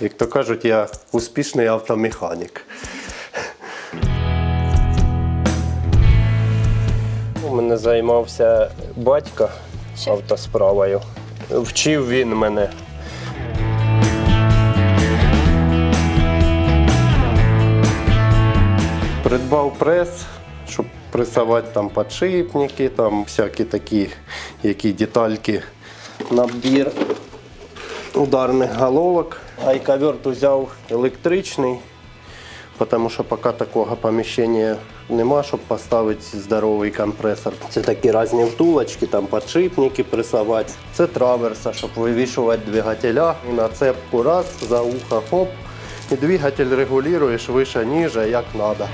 Як то кажуть, я успішний автомеханік. У мене займався батько автосправою. Вчив він мене. Придбав прес, щоб пресувати там подшипники, там всякі такі які детальки. Набір ударних головок. Айковерт взяв електричний, тому що поки такого поміщення нема, щоб поставити здоровий компресор. Це такі різні втулочки, там підшипники пресувати. Це траверса, щоб вивішувати двигателя. І на цепку раз, за ухо хоп. І двигатель регулюєш вище, ниже, як треба.